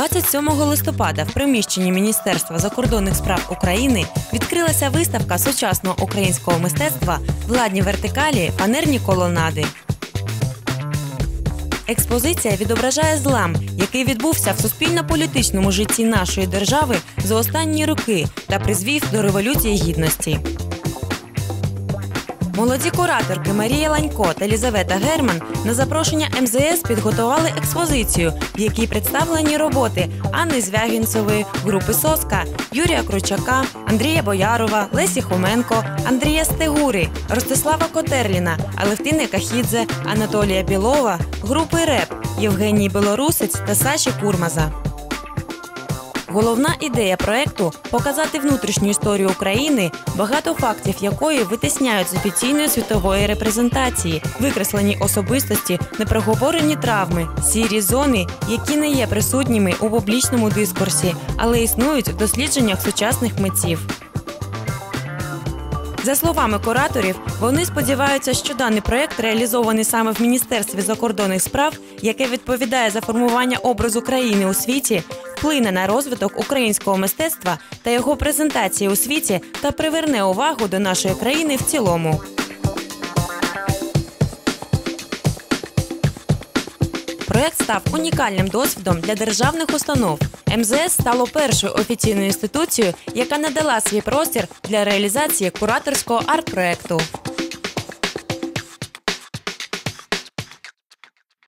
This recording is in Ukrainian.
27 листопада в приміщенні Міністерства закордонних справ України відкрилася виставка сучасного українського мистецтва Владні вертикалі, панерні колонади. Експозиція відображає злам, який відбувся в суспільно-політичному житті нашої держави за останні роки та призвів до революції гідності. Молоді кураторки Марія Ланько та Лізавета Герман на запрошення МЗС підготували експозицію, в якій представлені роботи Анни Звягінцевої, групи Соска, Юрія Кручака, Андрія Боярова, Лесі Хоменко, Андрія Стегури, Ростислава Котерліна, Алевтини Кахідзе, Анатолія Білова, групи РЕП, Євгеній Білорусець та Саші Курмаза. Головна ідея проекту показати внутрішню історію України, багато фактів якої витисняють з офіційної світової репрезентації, викреслені особистості, непроговорені травми, сірі зони, які не є присутніми у публічному дискурсі, але існують в дослідженнях сучасних митців. За словами кураторів, вони сподіваються, що даний проект реалізований саме в Міністерстві закордонних справ, яке відповідає за формування образу країни у світі, вплине на розвиток українського мистецтва та його презентації у світі та приверне увагу до нашої країни в цілому. Проект став унікальним досвідом для державних установ. МЗС стало першою офіційною інституцією, яка надала свій простір для реалізації кураторського арт-проекту.